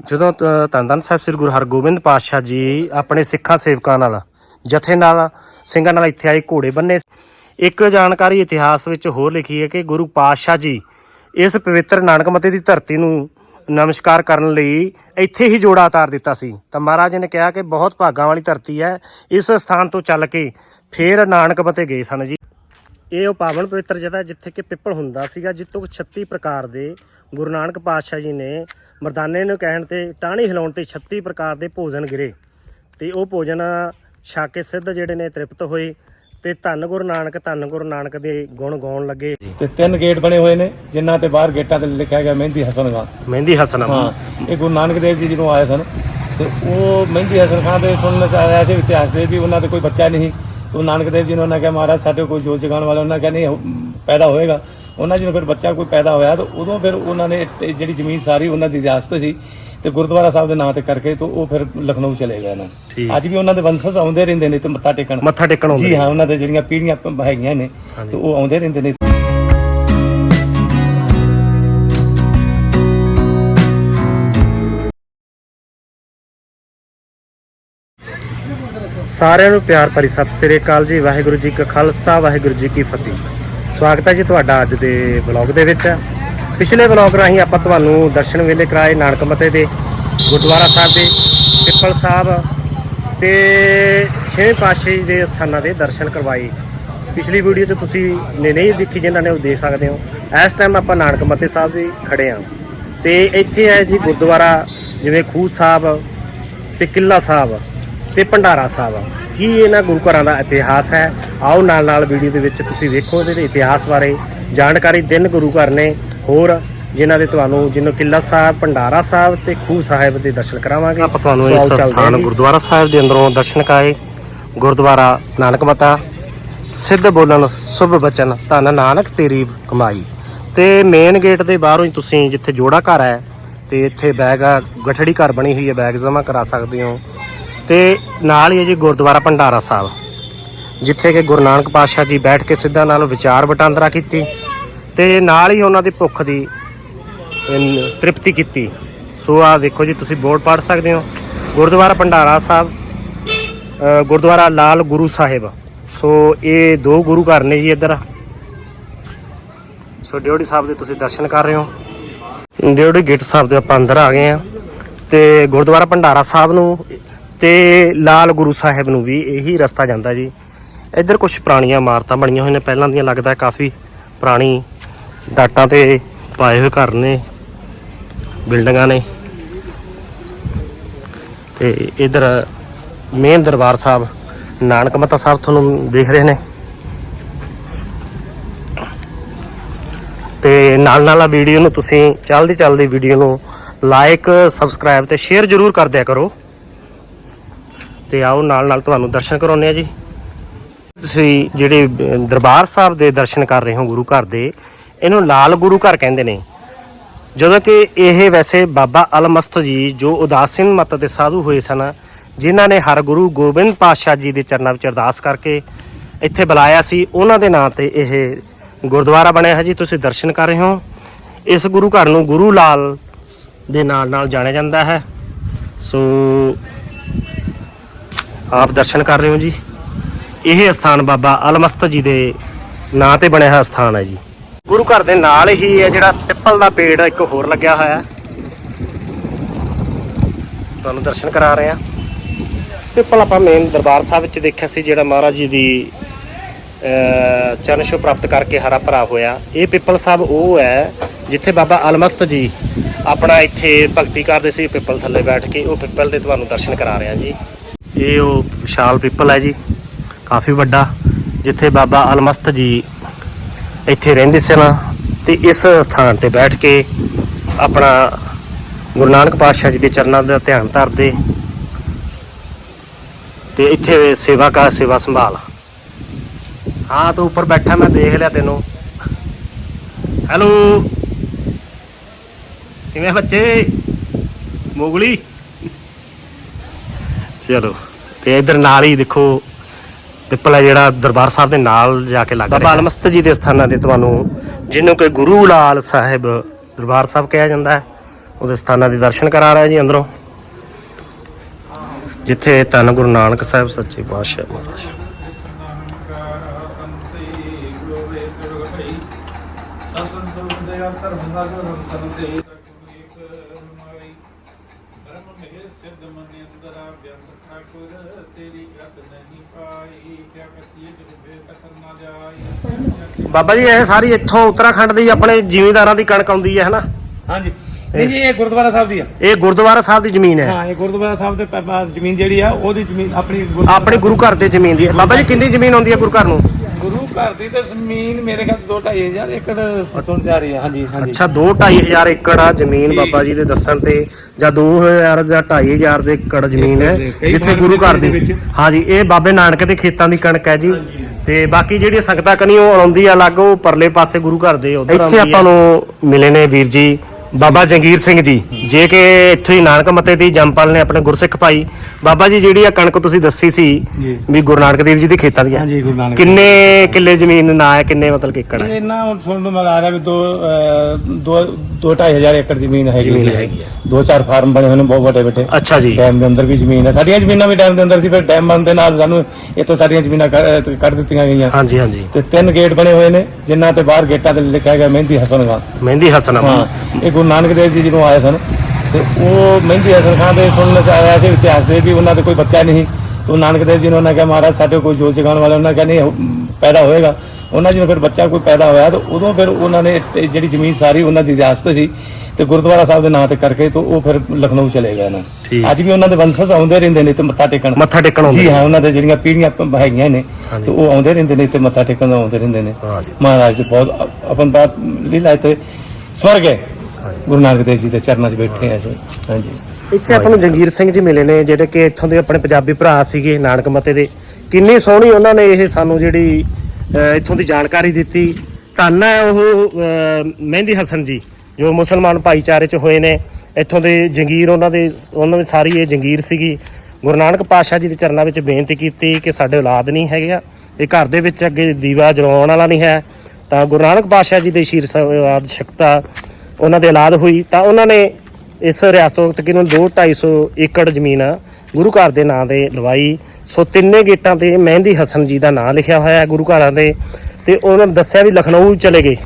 ਜਦੋਂ ਤ- ਧੰਨ ਧੰਨ ਸਾਹਿਬ ਸ੍ਰੀ ਗੁਰੂ ਹਰਗੋਬਿੰਦ ਪਾਤਸ਼ਾਹ ਜੀ ਆਪਣੇ ਸਿੱਖਾਂ ਸੇਵਕਾਂ ਨਾਲ, ਜਥੇ ਨਾਲ, ਸਿੰਘਾਂ ਨਾਲ ਇੱਥੇ ਆਏ, ਘੋੜੇ ਬੰਨੇ। ਇੱਕ ਜਾਣਕਾਰੀ ਇਤਿਹਾਸ ਵਿੱਚ ਹੋਰ ਲਿਖੀ ਹੈ ਕਿ ਗੁਰੂ ਪਾਤਸ਼ਾਹ ਜੀ ਇਸ ਪਵਿੱਤਰ ਨਾਨਕ ਮਤੇ ਦੀ ਧਰਤੀ ਨੂੰ ਨਮਸਕਾਰ ਕਰਨ ਲਈ ਇੱਥੇ ਹੀ ਜੋੜਾ ਉਤਾਰ ਦਿੱਤਾ ਸੀ। ਤਾਂ ਮਹਾਰਾਜ ਨੇ ਕਿਹਾ ਕਿ ਬਹੁਤ ਭਾਗਾਂ ਵਾਲੀ ਧਰਤੀ ਹੈ, ਇਸ ਸਥਾਨ ਤੋਂ ਚੱਲ ਕੇ ਫੇਰ ਨਾਨਕ ਮਤੇ ਗਏ ਸਨ ਜੀ। ਇਹ ਉਹ ਪਾਵਨ ਪਵਿੱਤਰ ਜਗ੍ਹਾ ਜਿੱਥੇ ਕਿ ਪਿੱਪਲ ਹੁੰਦਾ ਸੀਗਾ ਜਿੱਤੋਂ 36 ਪ੍ਰਕਾਰ ਦੇ ਗੁਰੂ ਨਾਨਕ ਪਾਤਸ਼ਾਹ ਜੀ ਨੇ ਮਰਦਾਨੇ ਨੂੰ ਕਹਿਣ ਤੇ ਟਾਹਣੀ ਹਿਲਾਉਣ ਤੇ 36 ਪ੍ਰਕਾਰ ਦੇ ਭੋਜਨ ਗਿਰੇ ਤੇ ਉਹ ਭੋਜਨ ਛਕ ਕੇ ਸਿੱਧ ਜਿਹੜੇ ਨੇ ਤ੍ਰਿਪਤ ਹੋਏ ਤੇ ਧੰਨ ਗੁਰੂ ਨਾਨਕ ਧੰਨ ਗੁਰੂ ਨਾਨਕ ਦੇ ਗੁਣ ਗਾਉਣ ਲੱਗੇ। ਤੇ ਤਿੰਨ ਗੇਟ ਬਣੇ ਹੋਏ ਨੇ ਜਿਨ੍ਹਾਂ ਤੇ ਬਾਹਰ ਗੇਟਾਂ ਤੇ ਲਿਖਿਆ ਗਿਆ ਮਹਿੰਦੀ ਹਸਨ ਖਾਨ ਮਹਿੰਦੀ ਹਸਨ ਹਾਂ ਇਹ ਗੁਰੂ ਨਾਨਕ ਦੇਵ ਜੀ ਜਦੋਂ ਆਏ ਸਨ ਤੇ ਉਹ ਮਹਿੰਦੀ ਹਸਨ ਖਾਨ ਦੇ ਸੁਣਨ ਚ ਆਇਆ ਸੀ ਇਤਿਹਾਸ ਦੇ ਵੀ ਉਹਨਾਂ ਦੇ ਕੋਈ ਬੱਚਾ ਨਹੀਂ ਗੁਰੂ ਨਾਨਕ ਦੇਵ ਜੀ ਨੇ ਉਹਨਾਂ ਕਿਹਾ ਮਹਾਰਾਜ ਸਾਡੇ ਕੋਈ ਜੋਤ ਜਗਾਉਣ ਵਾਲਾ ਉਹਨਾਂ ਕਿਹਾ ਨਹੀਂ ਹੋ- ਪੈਦਾ ਹੋਏਗਾ। ਉਹਨਾਂ ਜੀ ਨੂੰ ਫਿਰ ਬੱਚਾ ਕੋਈ ਪੈਦਾ ਹੋਇਆ ਤਾਂ ਉਦੋਂ ਫਿਰ ਉਹਨਾਂ ਨੇ ਇਹ ਜਿਹੜੀ ਜ਼ਮੀਨ ਸਾਰੀ ਉਹਨਾਂ ਦੀ ਰਿਆਸਤ ਸੀ ਤੇ ਗੁਰਦੁਆਰਾ ਸਾਹਿਬ ਦੇ ਨਾਂ ਤੇ ਕਰਕੇ ਤੇ ਉਹ ਫਿਰ ਲਖਨਊ ਚਲੇ ਗਏ ਨੇ। ਠੀਕ। ਅੱਜ ਵੀ ਉਹਨਾਂ ਦੇ ਵੰਸ਼ਜ ਆਉਂਦੇ ਰਹਿੰਦੇ ਨੇ ਤੇ ਮੱਥਾ ਟੇਕਣ। ਮੱਥਾ ਟੇਕਣ ਆਉਂਦੇ ਜੀ ਹਾਂ ਉਹਨਾਂ ਦੇ ਜਿਹੜੀਆਂ ਪੀੜ੍ਹੀਆਂ ਪ- ਹੈਗੀਆਂ ਨੇ ਤੇ ਉਹ ਆਉਂਦੇ ਰਹਿੰਦੇ ਨੇ। ਸਾਰਿਆਂ ਨੂੰ ਪਿਆਰ ਭਰੀ ਸਤਿ ਸ੍ਰੀ ਅਕਾਲ ਜੀ। ਵਾਹਿਗੁਰੂ ਜੀ ਕਾ ਖਾਲਸਾ ਵਾਹਿਗੁਰੂ ਜੀ ਕੀ ਫਤਿਹ। ਸਵਾਗਤ ਹੈ ਜੀ ਤੁਹਾਡਾ ਅੱਜ ਦੇ ਵਲੌਗ ਦੇ ਵਿੱਚ। ਪਿਛਲੇ ਵਲੌਗ ਰਾਹੀਂ ਆਪਾਂ ਤੁਹਾਨੂੰ ਦਰਸ਼ਨ ਵੇਲੇ ਕਰਾਏ ਨਾਨਕ ਮਤੇ ਦੇ ਗੁਰਦੁਆਰਾ ਸਾਹਿਬ ਦੇ, ਪਿੱਪਲ ਸਾਹਿਬ ਤੇ ਛੇਵੇਂ ਪਾਤਸ਼ਾਹੀ ਦੇ ਸਥਾਨਾਂ ਦੇ ਦਰਸ਼ਨ ਕਰਵਾਏ। ਪਿਛਲੀ ਵੀਡੀਓ 'ਚ ਤੁਸੀਂ ਨੇ ਨਹੀਂ ਦੇਖੀ ਜਿਨ੍ਹਾਂ ਨੇ ਉਹ ਦੇਖ ਸਕਦੇ ਹੋ। ਇਸ ਟਾਈਮ ਆਪਾਂ ਨਾਨਕ ਮਤੇ ਸਾਹਿਬ ਦੇ ਖੜੇ ਹਾਂ। ਤੇ ਇੱਥੇ ਹੈ ਜੀ ਗੁਰਦੁਆਰਾ, ਜਿਵੇਂ ਖੂਹ ਸਾਹਿਬ ਤੇ ਕਿੱਲਾ ਸਾਹਿਬ ਤੇ ਭੰਡਾਰਾ ਸਾਹਿਬ। ਕੀ ਇਹਨਾਂ ਗੁਰੂ ਘਰਾਂ ਦਾ ਇਤਿਹਾਸ ਹੈ? ਆਓ ਨਾਲ ਨਾਲ ਵੀਡੀਓ ਦੇ ਵਿੱਚ ਤੁਸੀਂ ਵੇਖੋ ਇਹਦੇ ਇਤਿਹਾਸ ਬਾਰੇ ਜਾਣਕਾਰੀ ਦਿਨ ਗੁਰੂ ਘਰ ਨੇ ਹੋਰ ਜਿਨ੍ਹਾਂ ਦੇ ਤੁਹਾਨੂੰ ਜਿਹਨੂੰ ਕਿੱਲਾ ਸਾਹਿਬ ਭੰਡਾਰਾ ਸਾਹਿਬ ਤੇ ਖੂਹ ਸਾਹਿਬ ਦੇ ਦਰਸ਼ਨ ਕਰਾਵਾਂਗੇ। ਆਪਾਂ ਤੁਹਾਨੂੰ ਇਸ ਸਥਾਨ ਗੁਰਦੁਆਰਾ ਸਾਹਿਬ ਦੇ ਅੰਦਰੋਂ ਦਰਸ਼ਨ ਕਾਏ ਗੁਰਦੁਆਰਾ ਨਾਨਕ ਮਤਾ ਸਿੱਧ ਬੋਲਣ ਸੁਭ ਬਚਨ ਧੰਨ ਨਾਨਕ ਤੇਰੀ ਕਮਾਈ। ਤੇ ਮੇਨ ਗੇਟ ਦੇ ਬਾਹਰੋਂ ਹੀ ਤੁਸੀਂ ਜਿੱਥੇ ਜੋੜਾ ਘਰ ਹੈ ਤੇ ਇੱਥੇ ਬੈਗ ਗਠੜੀ ਘਰ ਬਣੀ ਹੋਈ ਹੈ ਬੈਗ ਜਮ੍ਹਾਂ ਕਰਾ ਸਕਦੇ ਹੋ। ਤੇ ਨਾਲ ਹੀ ਹੈ ਜੀ ਗੁਰਦੁਆਰਾ ਭੰਡਾਰਾ ਸਾਹਿਬ, ਜਿੱਥੇ ਕਿ ਗੁਰੂ ਨਾਨਕ ਪਾਤਸ਼ਾਹ ਜੀ ਬੈਠ ਕੇ ਸਿੱਧਾ ਨਾਲ ਵਿਚਾਰ ਵਟਾਂਦਰਾ ਕੀਤੀ ਤੇ ਨਾਲ ਹੀ ਉਹਨਾਂ ਦੀ ਭੁੱਖ ਦੀ ਤ੍ਰਿਪਤੀ ਕੀਤੀ। ਸੋ ਆ ਦੇਖੋ ਜੀ, ਤੁਸੀਂ ਬੋਰਡ ਪੜ੍ਹ ਸਕਦੇ ਹੋ। ਗੁਰਦੁਆਰਾ ਭੰਡਾਰਾ ਸਾਹਿਬ ਗੁਰਦੁਆਰਾ ਲਾਲ ਗੁਰੂ ਸਾਹਿਬ। ਸੋ ਇਹ ਦੋ ਗੁਰੂ ਘਰ ਨੇ ਜੀ ਇੱਧਰ। ਸੋ ਡਿਓੜੀ ਸਾਹਿਬ ਦੇ ਤੁਸੀਂ ਦਰਸ਼ਨ ਕਰ ਰਹੇ ਹੋ। ਡਿਓੜੀ ਗੇਟ ਸਾਹਿਬ ਦੇ ਆਪਾਂ ਅੰਦਰ ਆ ਗਏ ਆ ਤੇ ਗੁਰਦੁਆਰਾ ਭੰਡਾਰਾ ਸਾਹਿਬ ਨੂੰ ਤੇ ਲਾਲ ਗੁਰੂ ਸਾਹਿਬ ਨੂੰ ਵੀ ਇਹੀ ਰਸਤਾ ਜਾਂਦਾ ਜੀ। ਇੱਧਰ ਕੁਝ ਪੁਰਾਣੀਆਂ ਇਮਾਰਤਾਂ ਬਣੀਆਂ ਹੋਈਆਂ ਨੇ, ਪਹਿਲਾਂ ਦੀਆਂ ਲੱਗਦਾ ਕਾਫੀ ਪੁਰਾਣੀ ਡਾਟਾਂ ਤੇ ਪਾਏ ਹੋਏ ਘਰ ਨੇ, ਬਿਲਡਿੰਗਾਂ ਨੇ। ਤੇ ਇਧਰ ਮੇਨ ਦਰਬਾਰ ਸਾਹਿਬ, ਨਾਨਕ ਮੱਤਾ ਸਾਹਿਬ ਤੁਹਾਨੂੰ ਦੇਖ ਰਹੇ ਨੇ। ਤੇ ਨਾਲ ਨਾਲ ਆ ਵੀਡੀਓ ਨੂੰ ਤੁਸੀਂ ਚੱਲਦੀ ਚੱਲਦੀ ਵੀਡੀਓ ਨੂੰ ਲਾਈਕ ਸਬਸਕ੍ਰਾਈਬ ਤੇ ਸ਼ੇਅਰ ਜ਼ਰੂਰ ਕਰ ਦਿਆ ਕਰੋ। ਤੇ ਆਓ ਨਾਲ ਨਾਲ ਤੁਹਾਨੂੰ ਦਰਸ਼ਨ ਕਰਾਉਂਦੇ ਆ ਜੀ। ਤੁਸੀਂ ਜਿਹੜੇ ਦਰਬਾਰ ਸਾਹਿਬ ਦੇ ਦਰਸ਼ਨ ਕਰ ਰਹੇ ਹੋ ਗੁਰੂ ਘਰ ਦੇ, ਇਹਨੂੰ ਲਾਲ ਗੁਰੂ ਘਰ ਕਹਿੰਦੇ ਨੇ। ਜਦੋਂ ਕਿ ਇਹ ਵੈਸੇ ਬਾਬਾ ਅਲਮਸਤ ਜੀ ਜੋ ਉਦਾਸੀਨ ਮਤ ਦੇ ਸਾਧੂ ਹੋਏ ਸਨ, ਜਿਨ੍ਹਾਂ ਨੇ ਹਰ ਗੁਰੂ ਗੋਬਿੰਦ ਪਾਤਸ਼ਾਹ ਜੀ ਦੇ ਚਰਨਾਂ ਵਿੱਚ ਅਰਦਾਸ ਕਰਕੇ ਇੱਥੇ ਬੁਲਾਇਆ ਸੀ, ਉਹਨਾਂ ਦੇ ਨਾਂ ਤੇ ਇਹ ਗੁਰਦੁਆਰਾ ਬਣਿਆ ਹੈ ਜੀ। ਤੁਸੀਂ ਦਰਸ਼ਨ ਕਰ ਰਹੇ ਹੋ। ਇਸ ਗੁਰੂ ਘਰ ਨੂੰ ਗੁਰੂ ਲਾਲ ਦੇ ਨਾਲ ਨਾਲ ਜਾਣਿਆ ਜਾਂਦਾ ਹੈ। ਸੋ ਆਪ ਦਰਸ਼ਨ ਕਰ ਰਹੇ ਹੋ ਜੀ। ਇਹ ਸਥਾਨ ਬਾਬਾ ਅਲਮਸਤ ਜੀ ਦੇ ਨਾਂ ਤੇ ਬਣਿਆ ਹੋਇਆ ਸਥਾਨ ਹੈ ਜੀ। ਗੁਰੂ ਘਰ ਦੇ ਨਾਲ ਹੀ ਹੈ ਜਿਹੜਾ ਪਿੱਪਲ ਦਾ ਪੇੜ ਇੱਕ ਹੋਰ ਲੱਗਿਆ ਹੋਇਆ ਤੁਹਾਨੂੰ ਦਰਸ਼ਨ ਕਰਾ ਰਹੇ ਹਾਂ। ਪਿੱਪਲ ਆਪਾਂ ਮੇਨ ਦਰਬਾਰ ਸਾਹਿਬ ਵਿੱਚ ਦੇਖਿਆ ਸੀ, ਜਿਹੜਾ ਮਹਾਰਾਜ ਜੀ ਦੀ ਚਰਨ ਛੋਹ ਪ੍ਰਾਪਤ ਕਰਕੇ ਹਰਾ ਭਰਾ ਹੋਇਆ। ਇਹ ਪਿੱਪਲ ਸਾਹਿਬ ਉਹ ਹੈ ਜਿੱਥੇ ਬਾਬਾ ਅਲਮਸਤ ਜੀ ਆਪਣਾ ਇੱਥੇ ਭਗਤੀ ਕਰਦੇ ਸੀ, ਪਿੱਪਲ ਥੱਲੇ ਬੈਠ ਕੇ। ਉਹ ਪਿੱਪਲ ਦੇ ਤੁਹਾਨੂੰ ਦਰਸ਼ਨ ਕਰਾ ਰਹੇ ਹਾਂ ਜੀ। ਇਹ ਉਹ ਵਿਸ਼ਾਲ ਪਿੱਪਲ ਹੈ ਜੀ, ਕਾਫੀ ਵੱਡਾ, ਜਿੱਥੇ ਬਾਬਾ ਅਲਮਸਤ ਜੀ ਇੱਥੇ ਰਹਿੰਦੇ ਸਨ ਤੇ ਇਸ ਸਥਾਨ ਤੇ ਬੈਠ ਕੇ ਆਪਣਾ ਗੁਰੂ ਨਾਨਕ ਪਾਤਸ਼ਾਹ ਜੀ ਦੇ ਚਰਨਾਂ ਦਾ ਧਿਆਨ ਧਰਦੇ ਤੇ ਇੱਥੇ ਸੇਵਾ ਕਾ, ਸੇਵਾ ਸੰਭਾਲ। ਹਾਂ, ਤੂੰ ਉੱਪਰ ਬੈਠਾ, ਮੈਂ ਦੇਖ ਲਿਆ ਤੈਨੂੰ। ਹੈਲੋ ਕਿਵੇਂ ਬੱਚੇ? ਮੋਗਲੀ? ਚਲੋ ਤੇ ਇਧਰ ਨਾਲ ਹੀ ਦੇਖੋ ਪਿੱਪਲ ਹੈ ਜਿਹੜਾ ਦਰਬਾਰ ਸਾਹਿਬ ਦੇ ਨਾਲ ਜਾ ਕੇ ਲੱਗ ਰਿਹਾ ਬਾਬਾ ਅਲਮਸਤ ਜੀ ਦੇ ਸਥਾਨਾਂ ਤੇ ਤੁਹਾਨੂੰ ਜਿਹਨੂੰ ਕਿ ਗੁਰੂ ਲਾਲ ਸਾਹਿਬ ਦਰਬਾਰ ਸਾਹਿਬ ਕਿਹਾ ਜਾਂਦਾ ਹੈ ਉਹਦੇ ਸਥਾਨਾਂ ਦੇ ਦਰਸ਼ਨ ਕਰਾ ਰਿਹਾ ਜੀ ਅੰਦਰੋਂ ਜਿੱਥੇ ਧੰਨ ਗੁਰੂ ਨਾਨਕ ਸਾਹਿਬ ਸੱਚੇ ਪਾਤਸ਼ਾਹ ਮਹਾਰਾਜ ਬਾਬਾ ਜੀ ਇਹ ਸਾਰੀ ਇੱਥੋਂ ਉੱਤਰਾਖੰਡ ਦੀ ਆਪਣੇ ਜ਼ਿਮੀਂਦਾਰਾਂ ਦੀ ਕਣਕ ਆਉਂਦੀ ਹੈ ਹਨਾ ਹਾਂਜੀ। ਨਹੀਂ ਜੀ ਇਹ ਗੁਰਦੁਆਰਾ ਸਾਹਿਬ ਦੀ ਆ। ਇਹ ਗੁਰਦੁਆਰਾ ਸਾਹਿਬ ਦੀ ਜ਼ਮੀਨ ਹੈ। ਹਾਂ ਇਹ ਗੁਰਦੁਆਰਾ ਸਾਹਿਬ ਦੇ ਪ- ਜ਼ਮੀਨ ਜਿਹੜੀ ਆ ਉਹਦੀ ਜ਼ਮੀਨ ਆਪਣੀ ਗੁਰ- ਆਪਣੇ ਗੁਰੂ ਘਰ ਦੇ ਜ਼ਮੀਨ ਦੀ ਹੈ। ਬਾਬਾ ਜੀ ਕਿੰਨੀ ਜ਼ਮੀਨ ਆਉਂਦੀ ਹੈ ਗੁਰੂ ਘਰ ਨੂੰ? ਗੁਰੂ ਘਰ ਦੀ ਤਾਂ ਜ਼ਮੀਨ ਮੇਰੇ ਖਿਆਲ 2-2500 ਏਕੜ ਸੁਣ ਜਾ ਰਹੀ ਹੈ ਹਾਂਜੀ ਹਾਂਜੀ। ਅੱਛਾ 2 ਹਜ਼ਾਰ ਏਕੜ ਆ ਜ਼ਮੀਨ ਜੀ। ਬਾਬਾ ਜੀ ਦੇ ਦੱਸਣ ਤੇ ਜਾਂ 2000 ਜਾਂ 2500 ਦੇ ਏਕੜ ਜ਼ਮੀਨ ਹੈ ਏਕੜ ਦੇ, ਕਈ ਜਿੱਥੇ ਗੁਰੂ ਘਰ ਦੇ ਦੀ ਵਿੱਚ। ਹਾਂਜੀ ਇਹ ਬਾਬੇ ਨਾਨਕ ਦੇ ਖੇਤਾਂ ਦੀ ਕਣਕ ਹੈ ਜੀ। ਤੇ ਬਾਕੀ ਜਿਹੜੀ ਸੰਗਤਾਂ ਕਨੀ ਉਹ ਆਉਂਦੀ ਆ ਅਲੱਗ ਉਹ ਪਰਲੇ ਪਾਸੇ ਗੁਰੂ ਘਰ ਦੇ ਉਧਰ ਇੱਥੇ ਆਪਾਂ ਨੂੰ ਮਿਲੇ ਨੇ ਵੀਰ ਜੀ। ਬਾਬਾ ਜੰਗੀਰ ਸਿੰਘ ਜੀ, ਜੇ ਕਿ ਇੱਥੋਂ ਹੀ ਨਾਨਕ ਮਤੇ ਦੀ ਜੰਪਲ ਨੇ ਆਪਣੇ ਗੁਰਸਿੱਖ ਭਾਈ ਬਾਬਾ ਜੀ ਜਿਹੜੀ ਆ ਕਣਕ ਤੁਸੀਂ ਦੱਸੀ ਸੀ ਜੀ। ਵੀ ਗੁਰੂ ਨਾਨਕ ਦੇਵ ਜੀ ਦੇ ਖੇਤਾਂ ਦੀ ਹੈ ਹਾਂਜੀ ਗੁਰੂ ਨਾਨਕ ਕਿੰਨੇ ਕਿੱਲੇ ਜ਼ਮੀਨ ਨਾ ਹੈ ਕਿੰਨੇ ਮਤਲਬ ਕਿ ਏਕੜ ਹੈ? ਇਹ ਨਾ ਹੁਣ ਸੁਣਨ ਨੂੰ ਮਿਲ ਆ ਰਿਹਾ ਵੀ ਦੋ ਅਹ, ਦੋ ਦੋ ਢਾਈ ਹਜ਼ਾਰ ਏਕੜ ਜ਼ਮੀਨ ਹੈਗੀ ਜ਼ਮੀਨ ਹੈ। ਹੈਗੀ ਹੈ। ਦੋ ਚਾਰ ਫਾਰਮ ਬਣੇ ਹੋਏ ਨੇ ਬਹੁਤ ਵੱਡੇ ਵੱਡੇ। ਅੱਛਾ ਜੀ। ਡੈਮ ਦੇ ਅੰਦਰ ਵੀ ਜ਼ਮੀਨ ਹੈ। ਸਾਡੀਆਂ ਜ਼ਮੀਨਾਂ ਵੀ ਡੈਮ ਦੇ ਅੰਦਰ ਸੀ ਫਿਰ ਡੈਮ ਬਣਨ ਦੇ ਨਾਲ ਸਾਨੂੰ ਇੱਥੋਂ ਸਾਡੀਆਂ ਜ਼ਮੀਨਾਂ ਕੱਢ ਕੱਢ ਦਿੱਤੀਆਂ ਗਈਆਂ। ਹਾਂਜੀ ਹਾਂਜੀ। ਤੇ ਤਿੰਨ ਗੇਟ ਬਣੇ ਹੋਏ ਨੇ ਜਿਨ੍ਹਾਂ ਤੇ ਬਾਹਰ ਗੇਟਾਂ ਤੇ ਲਿਖਿਆ ਗਿਆ ਮਹਿੰਦੀ ਹਸਨ ਖਾਨ ਮਹਿੰਦੀ ਹਸਨ ਹਾਂ ਇਹ ਗੁਰੂ ਨਾਨਕ ਦੇਵ ਜੀ ਜਦੋਂ ਆਏ ਸਨ ਤੇ ਉਹ ਮਹਿੰਦੀ ਹਸਨ ਖਾਨ ਦੇ ਸੁਣਨ ਚ ਆਇਆ ਸੀ ਇਤਿਹਾਸ ਦੇ ਵੀ ਉਹਨਾਂ ਦੇ ਕੋਈ ਬੱਚਾ ਨਹੀਂ ਉਹ ਨਾਨਕ ਦੇਵ ਜੀ ਨੇ ਉਹਨਾਂ ਕਿਹਾ ਮਹਾਰਾਜ ਸਾਡੇ ਕੋਈ ਜੋਤ ਜਗਾਉਣ ਵਾਲਾ ਉਹਨਾਂ ਕਿਹਾ ਨਹੀਂ ਉਹ ਪੈਦਾ ਹੋਏਗਾ। ਉਹਨਾਂ ਜੀ ਫਿਰ ਬੱਚਾ ਕੋਈ ਪੈਦਾ ਹੋਇਆ ਤਾਂ ਉਦੋਂ ਫਿਰ ਉਹਨਾਂ ਨੇ ਜਿਹੜੀ ਜ਼ਮੀਨ ਸਾਰੀ ਉਹਨਾਂ ਦੀ ਇਜਾਜ਼ਤ ਸੀ ਤੇ ਗੁਰਦੁਆਰਾ ਸਾਹਿਬ ਦੇ ਨਾਂ ਤੇ ਕਰਕੇ ਤੇ ਉਹ ਫਿਰ ਲਖਨਊ ਚਲੇ ਗਏ ਨੇ। ਅੱਜ ਵੀ ਉਹਨਾਂ ਦੇ ਵੰਸ਼ਜ ਆਉਂਦੇ ਰਹਿੰਦੇ ਨੇ ਤੇ ਮੱਥਾ ਟੇਕਣ। ਮੱਥਾ ਟੇਕਣ ਆਉਂਦੇ ਜੀ ਹਾਂ ਉਹਨਾਂ ਦੇ ਜਿਹੜੀਆਂ ਪੀੜ੍ਹੀਆਂ ਪ- ਹੈਗੀਆਂ ਨੇ। ਤੇ ਉਹ ਆਉਂਦੇ ਰਹਿੰਦੇ ਨੇ ਤੇ ਮੱਥਾ ਟੇਕਣ ਆਉਂਦੇ ਰਹਿੰਦੇ ਨੇ। ਜੀ। ਮਹਾਰਾਜ ਦੇ ਬਹੁਤ ਆਪਨ ਬਾਤ ਲੀਲਾ ਤੇ ਸਵਰਗ ਹੈ। ਗੁਰੂ ਨਾਨਕ ਦੇਵ ਜੀ ਦੇ ਚਰਨਾਂ 'ਚ ਬੈਠੇ ਆ ਅਸੀਂ। ਹਾਂਜੀ। ਇੱਥੇ ਆਪਾਂ ਨੂੰ ਜੰਗੀਰ ਸਿੰਘ ਜੀ ਮਿਲੇ ਨੇ ਜਿਹੜੇ ਕਿ ਇੱਥੋਂ ਦੇ ਆਪਣੇ ਪੰਜਾਬੀ ਭਰਾ ਸੀਗੇ ਨਾਨਕ ਮਤੇ ਦੇ। ਕਿੰਨੀ ਸੋਹਣੀ ਉਹਨਾਂ ਨੇ ਇਹ ਸਾਨੂੰ ਜਿਹੜੀ ਇੱਥੋਂ ਦੀ ਜਾਣਕਾਰੀ ਦਿੱਤੀ। ਧੰਨ ਹੈ ਉਹ ਮਹਿੰਦੀ ਹਸਨ ਜੀ ਜੋ ਮੁਸਲਮਾਨ ਭਾਈਚਾਰੇ ਚ ਹੋਏ ਨੇ। ਇੱਥੋਂ ਦੇ ਜੰਗੀਰ ਉਹਨਾਂ ਦੇ ਉਹਨਾਂ ਦੀ ਸਾਰੀ ਇਹ ਜੰਗੀਰ ਸੀਗੀ। ਗੁਰੂ ਨਾਨਕ ਪਾਤਸ਼ਾਹ ਜੀ ਦੇ ਚਰਨਾਂ ਵਿੱਚ ਬੇਨਤੀ ਕੀਤੀ ਕਿ ਸਾਡੇ ਔਲਾਦ ਨਹੀਂ ਹੈਗੇ ਆ। ਇਹ ਘਰ ਦੇ ਵਿੱਚ ਅੱਗੇ ਦੀਵਾ ਜਲਾਉਣ ਵਾਲਾ ਨਹੀਂ ਹੈ। ਤਾਂ ਗੁਰੂ ਨਾਨਕ ਪਾਤਸ਼ਾਹ ਜੀ ਦੇ ਸ਼ੀਰ ਸਵਾਦ ਸ਼ਕਤਾ ਉਹਨਾਂ ਦੇ ਔਲਾਦ ਹੋਈ, ਤਾਂ ਉਹਨਾਂ ਨੇ ਇਸ ਰਿਆਸਤ ਤੋਂ ਤਕਰੀਬਨ 2 250 ਏਕੜ ਜ਼ਮੀਨ ਗੁਰੂ ਘਰ ਦੇ ਨਾਂ ਤੇ ਲਵਾਈ। ਸੋ ਤਿੰਨੇ ਗੇਟਾਂ ਤੇ ਮਹਿੰਦੀ ਹਸਨ ਜੀ ਦਾ ਨਾਂ ਲਿਖਿਆ ਹੋਇਆ ਹੈ ਗੁਰੂ ਘਰਾਂ ਦੇ। ਤੇ ਉਹਨਾਂ ਨੇ ਦੱਸਿਆ ਵੀ ਲਖਨਊ ਚਲੇ ਗਏ।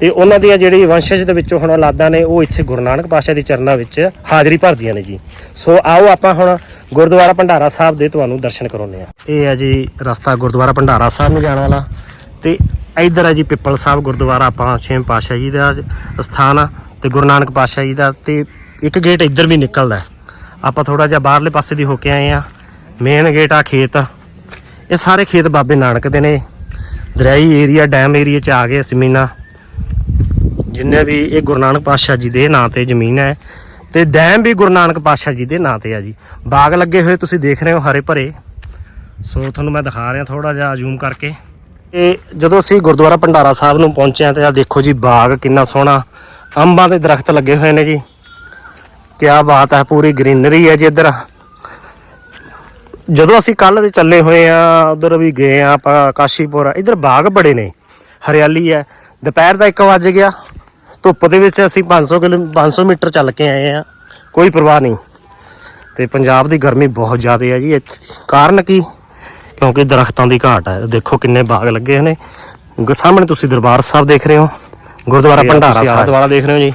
ਤੇ ਉਹਨਾਂ ਦੀਆਂ ਜਿਹੜੀ ਵੰਸ਼ਜ ਦੇ ਵਿੱਚੋਂ ਹੁਣ ਔਲਾਦਾਂ ਨੇ, ਉਹ ਇੱਥੇ ਗੁਰੂ ਨਾਨਕ ਪਾਤਸ਼ਾਹ ਦੇ ਚਰਨਾਂ ਵਿੱਚ ਹਾਜ਼ਰੀ ਭਰਦੀਆਂ ਨੇ ਜੀ। ਸੋ ਆਓ ਆਪਾਂ ਹੁਣ ਗੁਰਦੁਆਰਾ ਭੰਡਾਰਾ ਸਾਹਿਬ ਦੇ ਤੁਹਾਨੂੰ ਦਰਸ਼ਨ ਕਰਾਉਂਦੇ ਆ ਇਹ ਹੈ ਜੀ ਰਸਤਾ ਗੁਰਦੁਆਰਾ ਭੰਡਾਰਾ ਸਾਹਿਬ ਨੂੰ ਜਾਣ ਵਾਲਾ। ਤੇ ਇੱਧਰ ਹੈ ਜੀ ਪਿੱਪਲ ਸਾਹਿਬ ਗੁਰਦੁਆਰਾ, ਆਪਾਂ ਛੇਮ ਪਾਤਸ਼ਾਹ ਜੀ ਦਾ ਸਥਾਨ ਆ ਤੇ ਗੁਰੂ ਨਾਨਕ ਪਾਤਸ਼ਾਹ ਜੀ ਦਾ ਤੇ ਇੱਕ ਗੇਟ ਇੱਧਰ ਵੀ ਨਿਕਲਦਾ ਆਪਾਂ ਥੋੜਾ ਜਿਹਾ ਬਾਹਰਲੇ ਪਾਸੇ ਦੀ ਹੋ ਕੇ ਆਏ ਆ। ਮੇਨ ਗੇਟ ਆ ਖੇਤ। ਇਹ ਸਾਰੇ ਖੇਤ ਬਾਬੇ ਨਾਨਕ ਦੇ ਨੇ। ਦਰਿਆਈ ਏਰੀਆ ਡੈਮ ਏਰੀਆ ਚ ਆ ਗਏ ਜ਼ਮੀਨਾਂ। ਜਿੰਨੇ ਵੀ ਇਹ ਗੁਰੂ ਨਾਨਕ ਪਾਤਸ਼ਾਹ ਜੀ ਦੇ ਨਾਂ ਤੇ ਜ਼ਮੀਨ ਹੈ ਤੇ ਡੈਮ ਵੀ ਗੁਰੂ ਨਾਨਕ ਪਾਤਸ਼ਾਹ ਜੀ ਦੇ ਨਾਂ ਤੇ ਆ ਜੀ। ਬਾਗ ਲੱਗੇ ਹੋਏ ਤੁਸੀਂ ਦੇਖ ਰਹੇ ਹੋ ਹਰੇ ਭਰੇ। ਸੋ ਤੁਹਾਨੂੰ ਮੈਂ ਦਿਖਾ ਰਿਹਾ ਥੋੜਾ ਜਿਹਾ ਜ਼ੂਮ ਕਰਕੇ। ਇਹ ਜਦੋਂ ਅਸੀਂ ਗੁਰਦੁਆਰਾ ਭੰਡਾਰਾ ਸਾਹਿਬ ਨੂੰ ਪਹੁੰਚੇ ਹਾਂ ਤੇ ਆ ਦੇਖੋ ਜੀ ਬਾਗ ਕਿੰਨਾ ਸੋਹਣਾ, ਅੰਬਾਂ ਦੇ ਦਰਖਤ ਲੱਗੇ ਹੋਏ ਨੇ ਜੀ। ਕਿਆ ਬਾਤ ਹੈ, ਪੂਰੀ ਗ੍ਰੀਨਰੀ ਹੈ ਜੀ ਇੱਧਰ। ਜਦੋਂ ਅਸੀਂ ਕੱਲ ਦੇ ਚੱਲੇ ਹੋਏ ਆ ਉਧਰ ਵੀ ਗਏ ਆ ਆਪਾਂ, ਕਾਸ਼ੀਪੁਰ, ਇੱਧਰ ਬਾਗ ਬੜੇ ਨੇ, ਹਰਿਆਲੀ ਹੈ। ਦੁਪਹਿਰ ਦਾ 1 ਵਜ ਗਿਆ, ਧੁੱਪ ਦੇ ਵਿੱਚ ਅਸੀਂ 500 ਕਿਲੋ 500 ਮੀਟਰ ਚੱਲ ਕੇ ਆਏ ਆ ਕੋਈ ਪਰਵਾਹ ਨਹੀਂ। ਤੇ ਪੰਜਾਬ ਦੀ ਗਰਮੀ ਬਹੁਤ ਜ਼ਿਆਦਾ ਹੈ ਜੀ ਇੱਥੇ ਕਾਰਨ ਕੀ? ਕਿਉਂਕਿ ਦਰਖਤਾਂ ਦੀ ਘਾਟ ਹੈ। ਦੇਖੋ ਕਿੰਨੇ ਬਾਗ ਲੱਗੇ ਨੇ। ਸਾਹਮਣੇ ਤੁਸੀਂ ਦਰਬਾਰ ਸਾਹਿਬ ਦੇਖ ਰਹੇ ਹੋ। ਗੁਰਦੁਆਰਾ ਭੰਡਾਰਾ ਸਾਹਿਬ। ਦੁਆਰਾ ਦੇਖ ਰਹੇ ਹੋ ਜੀ।